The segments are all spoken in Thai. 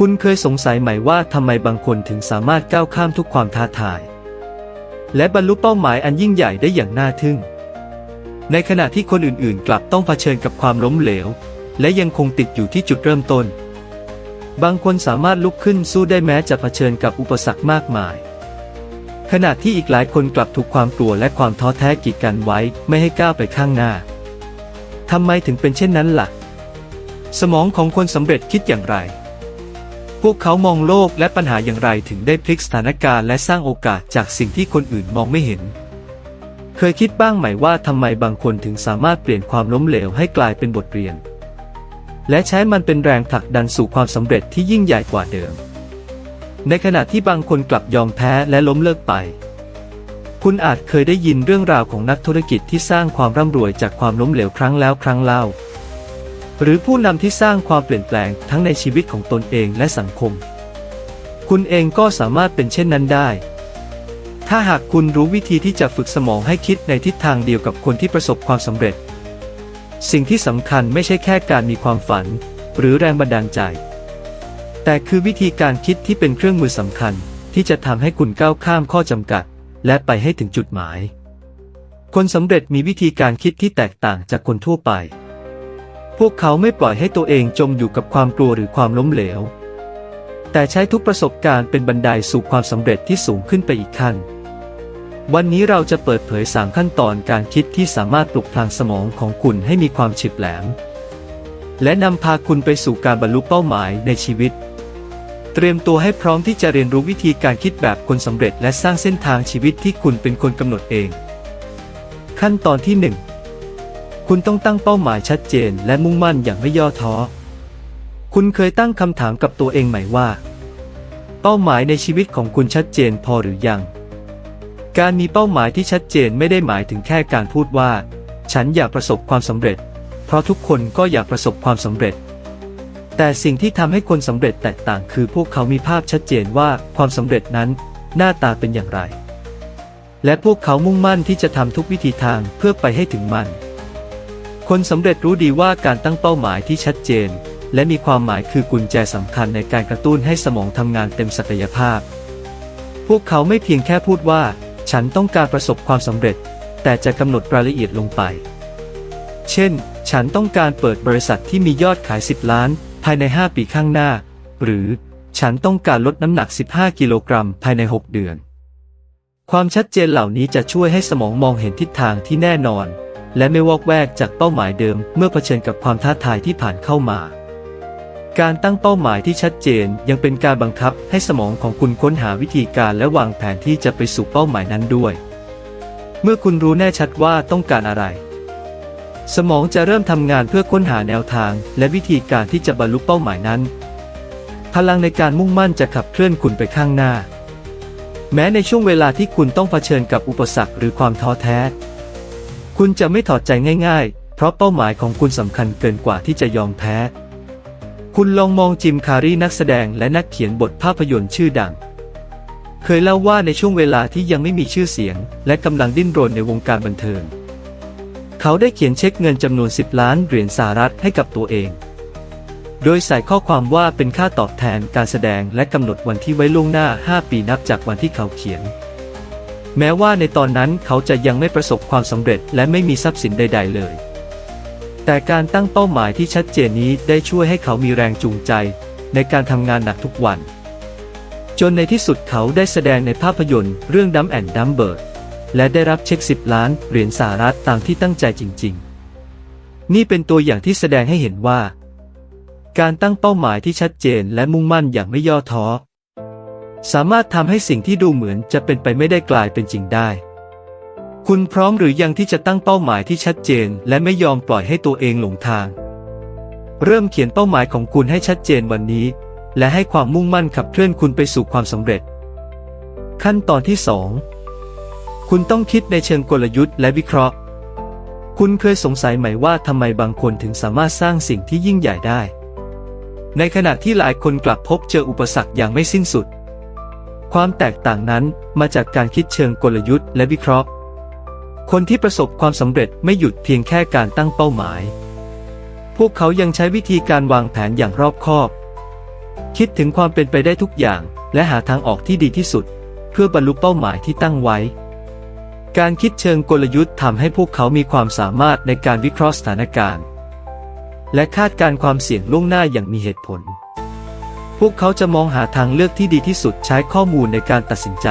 คุณเคยสงสัยไหมว่าทำไมบางคนถึงสามารถก้าวข้ามทุกความท้าทาย และบรรลุเป้าหมายอันยิ่งใหญ่ได้อย่างน่าทึ่ง ในขณะที่คนอื่นๆ กลับต้องเผชิญกับความล้มเหลว และยังคงติดอยู่ที่จุดเริ่มต้น บางคนสามารถลุกขึ้นสู้ได้แม้จะเผชิญกับอุปสรรคมากมาย ขณะที่อีกหลายคนกลับถูกความกลัวและความท้อแท้กีดกันไว้ไม่ให้ก้าวไปข้างหน้าทำไมถึงเป็นเช่นนั้นล่ะ สมองของคนสำเร็จคิดอย่างไร วกเขามองโลกและปัญหาอย่างไรถึงได้พลิกสถานการณ์และสร้างโอกาสจากสิ่งที่คนอื่นมองไม่เห็น เคยคิดบ้างไหมว่าทำไมบางคนถึงสามารถเปลี่ยนความล้มเหลวให้กลายเป็นบทเรียน และใช้มันเป็นแรงผลักดันสู่ความสำเร็จที่ยิ่งใหญ่กว่าเดิม ในขณะที่บางคนกลับยอมแพ้และล้มเลิกไป คุณอาจเคยได้ยินเรื่องราวของนักธุรกิจที่สร้างความร่ำรวยจากความล้มเหลวครั้งแล้วครั้งเล่า หรือผู้นำที่สร้างความเปลี่ยนแปลงทั้งในชีวิตของตนเองและสังคม คุณเองก็สามารถเป็นเช่นนั้นได้ ถ้าหากคุณรู้วิธีที่จะฝึกสมองให้คิดในทิศทางเดียวกับคนที่ประสบความสำเร็จ สิ่งที่สำคัญไม่ใช่แค่การมีความฝัน หรือแรงบันดาลใจ แต่คือวิธีการคิดที่เป็นเครื่องมือสำคัญที่จะทำให้คุณก้าวข้ามข้อจำกัด และไปให้ถึงจุดหมาย คนสำเร็จมีวิธีการคิดที่แตกต่างจากคนทั่วไป พวกเขาไม่ปล่อยให้ตัวเองจมอยู่กับความกลัวหรือความล้มเหลว แต่ใช้ทุกประสบการณ์เป็นบันไดสู่ความสำเร็จที่สูงขึ้นไปอีกขั้น วันนี้เราจะเปิดเผย 3 ขั้นตอนการคิดที่สามารถปลุกพลังสมองของคุณให้มีความฉิบแหลม และนำพาคุณไปสู่การบรรลุเป้าหมายในชีวิต เตรียมตัวให้พร้อมที่จะเรียนรู้วิธีการคิดแบบคนสำเร็จ และสร้างเส้นทางชีวิตที่คุณเป็นคนกำหนดเอง ขั้นตอนที่ 1 คุณต้องตั้งเป้าหมายชัดเจนและมุ่งมั่นอย่างไม่ย่อท้อ คุณเคยตั้งคำถามกับตัวเองไหมว่า เป้าหมายในชีวิตของคุณชัดเจนพอหรือยัง การมีเป้าหมายที่ชัดเจนไม่ได้หมายถึงแค่การพูดว่า ฉันอยากประสบความสำเร็จ เพราะทุกคนก็อยากประสบความสำเร็จ แต่สิ่งที่ทำให้คนสำเร็จแตกต่างคือพวกเขามีภาพชัดเจนว่าความสำเร็จนั้นหน้าตาเป็นอย่างไร และพวกเขามุ่งมั่นที่จะทำทุกวิธีทางเพื่อไปให้ถึงมัน คนสำเร็จรู้ดีว่าการตั้งเป้าหมายที่ชัดเจน และมีความหมายคือกุญแจสำคัญในการกระตุ้นให้สมองทำงานเต็มศักยภาพ พวกเขาไม่เพียงแค่พูดว่า ฉันต้องการประสบความสำเร็จ แต่จะกำหนดรายละเอียดลงไป เช่น ฉันต้องการเปิดบริษัทที่มียอดขาย 10 ล้าน ภายใน 5 ปีข้างหน้า หรือฉันต้องการลดน้ำหนัก 15 กิโลกรัมภายใน 6 เดือน ความชัดเจนเหล่านี้จะช่วยให้สมองมองเห็นทิศทางที่แน่นอน และไม่วอกแวกจากเป้าหมายเดิมเมื่อเผชิญกับความท้าทายที่ผ่านเข้ามา การตั้งเป้าหมายที่ชัดเจนยังเป็นการบังคับให้สมองของคุณค้นหาวิธีการและวางแผนที่จะไปสู่เป้าหมายนั้นด้วย เมื่อคุณรู้แน่ชัดว่าต้องการอะไร สมองจะเริ่มทำงานเพื่อค้นหาแนวทาง และวิธีการที่จะบรรลุเป้าหมายนั้น พลังในการมุ่งมั่นจะขับเคลื่อนคุณไปข้างหน้า แม้ในช่วงเวลาที่คุณต้องเผชิญกับอุปสรรคหรือความท้อแท้ คุณจะไม่ถอดใจง่ายๆ เพราะเป้าหมายของคุณสำคัญเกินกว่าที่จะยอมแพ้ คุณลองมองจิมคารีนักแสดงและนักเขียนบทภาพยนตร์ชื่อดัง เคยเล่าว่าในช่วงเวลาที่ยังไม่มีชื่อเสียง และกำลังดิ้นรนในวงการบันเทิง เขาได้เขียนเช็คเงินจำนวน 10 ล้านเหรียญสหรัฐให้กับตัวเอง โดยใส่ข้อความว่าเป็นค่าตอบแทนการแสดงและกำหนดวันที่ไว้ล่วงหน้า 5 ปีนับจากวันที่เขาเขียน แม้ว่าในตอนนั้นเขาจะยังไม่ประสบความสำเร็จและไม่มีทรัพย์สินใด ๆ เลย แต่การตั้งเป้าหมายที่ชัดเจนนี้ได้ช่วยให้เขามีแรงจูงใจ ในการทำงานหนักทุกวัน จนในที่สุดเขาได้แสดงในภาพยนตร์เรื่องดัมแอนด์ดัมเบิร์ดและได้รับเช็ค 10 ล้านเหรียญสหรัฐตามที่ตั้งใจจริง ๆ นี่เป็นตัวอย่างที่แสดงให้เห็นว่า การตั้งเป้าหมายที่ชัดเจนและมุ่งมั่นอย่างไม่ย่อท้อ สามารถทำให้สิ่งที่ดูเหมือนจะเป็นไปไม่ได้กลายเป็นจริงได้ คุณพร้อมหรือยังที่จะตั้งเป้าหมายที่ชัดเจน และไม่ยอมปล่อยให้ตัวเองหลงทาง เริ่มเขียนเป้าหมายของคุณให้ชัดเจนวันนี้ และให้ความมุ่งมั่นขับเคลื่อนคุณไปสู่ความสำเร็จ ขั้นตอนที่ 2 คุณต้องคิดในเชิงกลยุทธ์และวิเคราะห์ คุณเคยสงสัยไหมว่าทำไมบางคนถึงสามารถสร้างสิ่งที่ยิ่งใหญ่ได้ ในขณะที่หลายคนกลับพบเจออุปสรรคอย่างไม่สิ้นสุด ความแตกต่างนั้นมาจากการคิดเชิงกลยุทธ์และวิเคราะห์ คนที่ประสบความสำเร็จไม่หยุดเพียงแค่การตั้งเป้าหมาย พวกเขายังใช้วิธีการวางแผนอย่างรอบคอบ คิดถึงความเป็นไปได้ทุกอย่าง และหาทางออกที่ดีที่สุด เพื่อบรรลุเป้าหมายที่ตั้งไว้ การคิดเชิงกลยุทธ์ทำให้พวกเขามีความสามารถในการวิเคราะห์สถานการณ์ และคาดการณ์ความเสี่ยงล่วงหน้าอย่างมีเหตุผล พวกเขาจะมองหาทางเลือกที่ดีที่สุดใช้ข้อมูลในการตัดสินใจ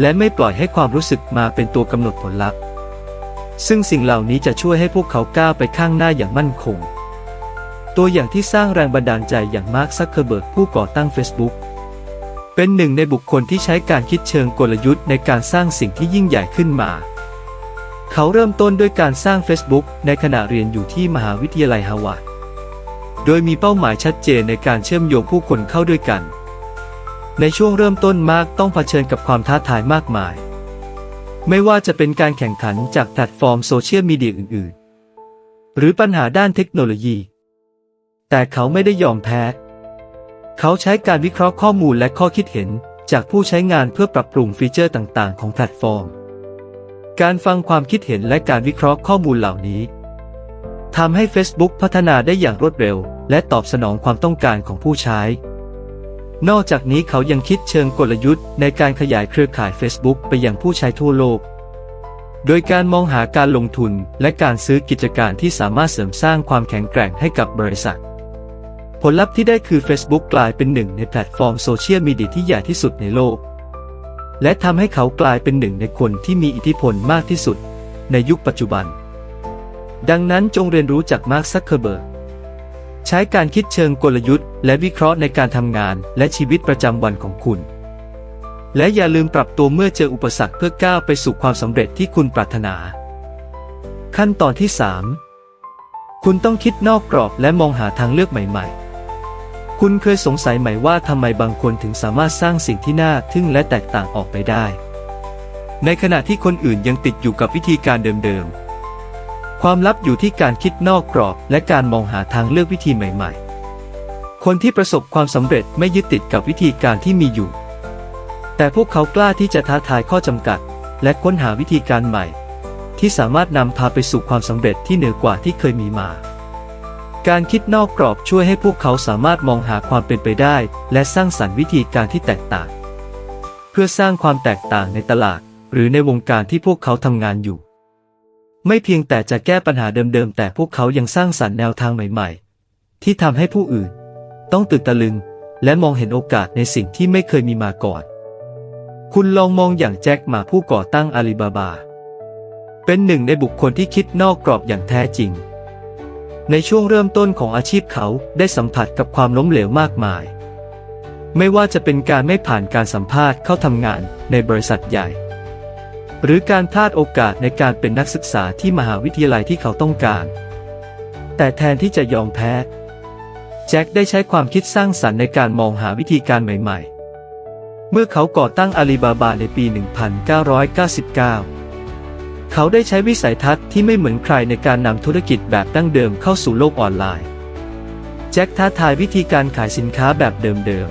และไม่ปล่อยให้ความรู้สึกมาเป็นตัวกำหนดผลลัพธ์ ซึ่งสิ่งเหล่านี้จะช่วยให้พวกเขาก้าวไปข้างหน้าอย่างมั่นคง ตัวอย่างที่สร้างแรงบันดาลใจอย่างมาร์คซักเคอร์เบิร์กผู้ก่อตั้ง Facebook เป็นหนึ่งในบุคคลที่ใช้การคิดเชิงกลยุทธ์ในการสร้างสิ่งที่ยิ่งใหญ่ขึ้นมา เขาเริ่มต้นด้วยการสร้าง Facebook ในขณะเรียนอยู่ที่มหาวิทยาลัยฮาวาด โดยมีเป้าหมายชัดเจนในการเชื่อมโยงผู้คนเข้าด้วยกัน ในช่วงเริ่มต้นมากต้องเผชิญกับความท้าทายมากมาย ไม่ว่าจะเป็นการแข่งขันจากแพลตฟอร์มโซเชียลมีเดียอื่น ๆ หรือปัญหาด้านเทคโนโลยี แต่เขาไม่ได้ยอมแพ้ เขาใช้การวิเคราะห์ข้อมูลและข้อคิดเห็นจากผู้ใช้งานเพื่อปรับปรุงฟีเจอร์ต่าง ๆ ของแพลตฟอร์ม การฟังความคิดเห็นและการวิเคราะห์ข้อมูลเหล่านี้ทำให้ Facebook พัฒนาได้อย่างรวดเร็ว และตอบสนองความต้องการของผู้ใช้ นอกจากนี้เขายังคิดเชิงกลยุทธ์ในการขยายเครือข่าย Facebook ไปยังผู้ใช้ทั่วโลก โดยการมองหาการลงทุนและการซื้อกิจการที่สามารถเสริมสร้างความแข็งแกร่งให้กับบริษัท ผลลัพธ์ที่ได้คือ Facebook กลายเป็นหนึ่งในแพลตฟอร์มโซเชียลมีเดียที่ใหญ่ที่สุดในโลก และทำให้เขากลายเป็นหนึ่งในคนที่มีอิทธิพลมากที่สุด ในยุคปัจจุบัน ดังนั้นจงเรียนรู้จากมาร์คซักเคอร์เบิร์ก ใช้การคิดเชิงกลยุทธ์ และวิเคราะห์ในการทำงานและชีวิตประจำวันของคุณ และอย่าลืมปรับตัวเมื่อเจออุปสรรคเพื่อก้าวไปสู่ความสำเร็จที่คุณปรารถนา ขั้นตอนที่ 3 คุณต้องคิดนอกกรอบและมองหาทางเลือกใหม่ ๆ คุณเคยสงสัยไหมว่าทำไมบางคนถึงสามารถสร้างสิ่งที่น่าทึ่งและแตกต่างออกไปได้ ในขณะที่คนอื่นยังติดอยู่กับวิธีการเดิมๆ ความลับอยู่ที่การคิดนอกกรอบ และการมองหาทางเลือกวิธีใหม่ๆ คนที่ประสบความสำเร็จไม่ยึดติดกับวิธีการที่มีอยู่ แต่พวกเขากล้าที่จะท้าทายข้อจำกัด และค้นหาวิธีการใหม่ ที่สามารถนำพาไปสู่ความสำเร็จที่เหนือกว่าที่เคยมีมา การคิดนอกกรอบช่วยให้พวกเขาสามารถมองหาความเป็นไปได้ และสร้างสรรค์วิธีการที่แตกต่าง เพื่อสร้างความแตกต่างในตลาด หรือในวงการที่พวกเขาทำงานอยู่ ไม่เพียงแต่จะแก้ปัญหาเดิมๆ แต่พวกเขายังสร้างสรรค์แนวทางใหม่ๆ ที่ทำให้ผู้อื่น ต้องตื่นตะลึง และมองเห็นโอกาสในสิ่งที่ไม่เคยมีมาก่อน คุณลองมองอย่างแจ็คหมาผู้ก่อตั้งอาลีบาบา เป็นหนึ่งในบุคคลที่คิดนอกกรอบอย่างแท้จริง ในช่วงเริ่มต้นของอาชีพเขาได้สัมผัสกับความล้มเหลวมากมาย ไม่ว่าจะเป็นการไม่ผ่านการสัมภาษณ์เข้าทำงานในบริษัทใหญ่ หรือการพลาดโอกาสในการเป็นนักศึกษาที่มหาวิทยาลัยที่เขาต้องการ แต่แทนที่จะยอมแพ้ แจ็คได้ใช้ความคิดสร้างสรรค์ในการมองหาวิธีการใหม่ๆ เมื่อเขาก่อตั้งอาลีบาบาในปี 1999 เขาได้ใช้วิสัยทัศน์ที่ไม่เหมือนใครในการนำธุรกิจแบบดั้งเดิมเข้าสู่โลกออนไลน์ แจ็คท้าทายวิธีการขายสินค้าแบบเดิม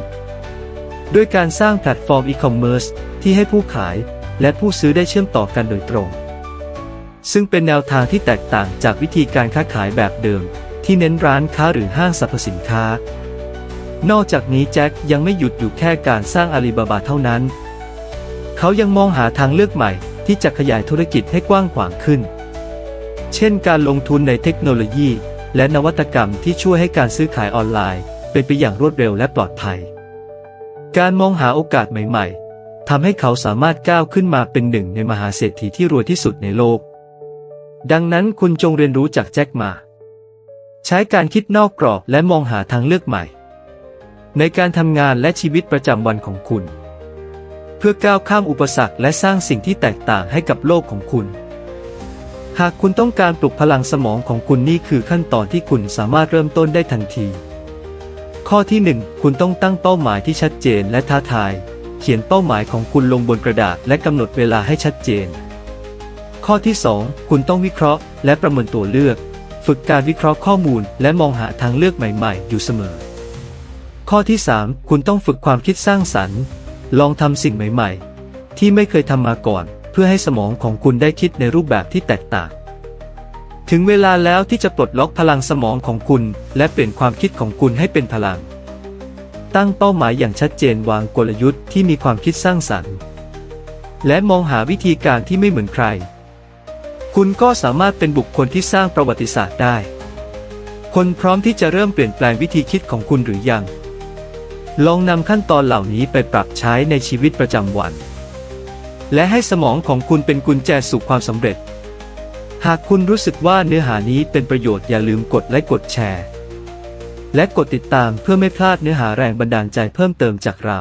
ๆด้วยการสร้างแพลตฟอร์มอีคอมเมิร์ซที่ให้ผู้ขาย และผู้ซื้อได้เชื่อมต่อกันโดยตรง ซึ่งเป็นแนวทางที่แตกต่างจากวิธีการค้าขายแบบเดิม ที่เน้นร้านค้าหรือห้างสรรพสินค้า นอกจากนี้แจ็คยังไม่หยุดอยู่แค่การสร้างอาลีบาบาเท่านั้น เขายังมองหาทางเลือกใหม่ที่จะขยายธุรกิจให้กว้างขวางขึ้น เช่นการลงทุนในเทคโนโลยี และนวัตกรรมที่ช่วยให้การซื้อขายออนไลน์ เป็นไปอย่างรวดเร็วและปลอดภัย การมองหาโอกาสใหม่ ๆ ทำให้เขาสามารถก้าวขึ้นมาเป็นหนึ่งในมหาเศรษฐีที่รวยที่สุดในโลก ดังนั้นคุณจงเรียนรู้จากแจ็คมา ใช้การคิดนอกกรอบและมองหาทางเลือกใหม่ ในการทำงานและชีวิตประจำวันของคุณ เพื่อก้าวข้ามอุปสรรคและสร้างสิ่งที่แตกต่างให้กับโลกของคุณ หากคุณต้องการปลุกพลังสมองของคุณนี่คือขั้นตอนที่คุณสามารถเริ่มต้นได้ทันที ข้อที่ 1 คุณต้องตั้งเป้าหมายที่ชัดเจนและท้าทาย เขียนเป้าหมายของคุณลงบนกระดาษและกำหนดเวลาให้ชัดเจน ข้อที่ 2 คุณต้องวิเคราะห์ และประเมินตัวเลือก ฝึกการวิเคราะห์ข้อมูล และมองหาทางเลือกใหม่ ๆ อยู่เสมอ ข้อที่ 3 คุณต้องฝึกความคิดสร้างสรรค์ ลองทำสิ่งใหม่ ๆ ที่ไม่เคยทำมาก่อน เพื่อให้สมองของคุณได้คิดในรูปแบบที่แตกต่างถึงเวลาแล้วที่จะปลดล็อกพลังสมองของคุณ และเปลี่ยนความคิดของคุณให้เป็นพลัง ตั้งเป้าหมายอย่างชัดเจนวางกลยุทธ์ที่มีความคิดสร้างสรรค์ และมองหาวิธีการที่ไม่เหมือนใคร คุณก็สามารถเป็นบุคคลที่สร้างประวัติศาสตร์ได้ คนพร้อมที่จะเริ่มเปลี่ยนแปลงวิธีคิดของคุณหรือยัง ลองนำขั้นตอนเหล่านี้ไปปรับใช้ในชีวิตประจำวัน และให้สมองของคุณเป็นกุญแจสู่ความสำเร็จ หากคุณรู้สึกว่าเนื้อหานี้เป็นประโยชน์อย่าลืมกดไลค์กดแชร์ และกดติดตามเพื่อไม่พลาดเนื้อหาแรงบันดาลใจเพิ่มเติมจากเรา